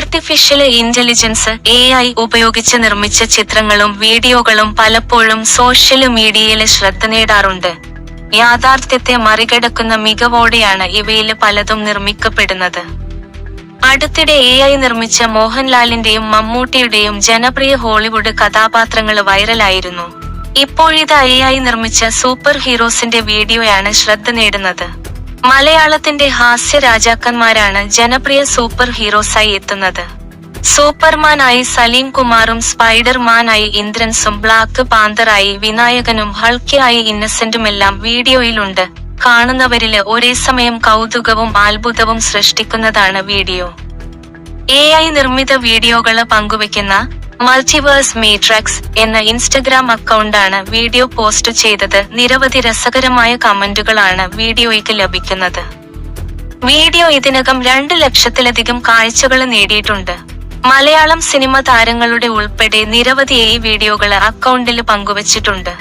Artificial intelligence A I ഉപയോഗിച്ച് നിർമ്മിച്ച ചിത്രങ്ങളും വീഡിയോകളും പലപ്പോഴും സോഷ്യൽ മീഡിയയിൽ ശ്രദ്ധ നേടാറുണ്ട്. യാഥാർത്ഥ്യത്തെ മറികടക്കുന്ന മികവോടെയാണ് ഇവയിൽ പലതും നിർമ്മിക്കപ്പെടുന്നത്. അടുത്തിടെ എ ഐ നിർമ്മിച്ച മോഹൻലാലിന്റെയും മമ്മൂട്ടിയുടെയും ജനപ്രിയ ഹോളിവുഡ് കഥാപാത്രങ്ങൾ വൈറലായിരുന്നു. ഇപ്പോഴിത് എ ഐ നിർമ്മിച്ച സൂപ്പർ ഹീറോസിന്റെ വീഡിയോയാണ് ശ്രദ്ധ നേടുന്നത്. മലയാളത്തിന്റെ ഹാസ്യ രാജാക്കന്മാരാണ് ജനപ്രിയ സൂപ്പർ ഹീറോസായി എത്തുന്നത്. സൂപ്പർമാനായി സലീം കുമാറും സ്പൈഡർമാനായി ഇന്ദ്രൻസും ബ്ലാക്ക് പാന്തറായി വിനായകനും ഹൾക്കിയായി ഇന്നസെന്റുമെല്ലാം വീഡിയോയിലുണ്ട്. കാണുന്നവരിൽ ഒരേ സമയം കൗതുകവും അത്ഭുതവും സൃഷ്ടിക്കുന്നതാണ് വീഡിയോ. എ നിർമ്മിത വീഡിയോകൾ പങ്കുവെക്കുന്ന മൾട്ടിവേഴ്സ് മീട്രക്സ് എന്ന ഇൻസ്റ്റഗ്രാം അക്കൗണ്ടാണ് വീഡിയോ പോസ്റ്റ് ചെയ്തത്. നിരവധി രസകരമായ കമന്റുകളാണ് വീഡിയോയ്ക്ക് ലഭിക്കുന്നത്. വീഡിയോ ഇതിനകം രണ്ട് ലക്ഷത്തിലധികം കാഴ്ചകൾ നേടിയിട്ടുണ്ട്. മലയാളം സിനിമ താരങ്ങളുടെ ഉൾപ്പെടെ നിരവധി ഈ വീഡിയോകൾ അക്കൗണ്ടിൽ പങ്കുവച്ചിട്ടുണ്ട്.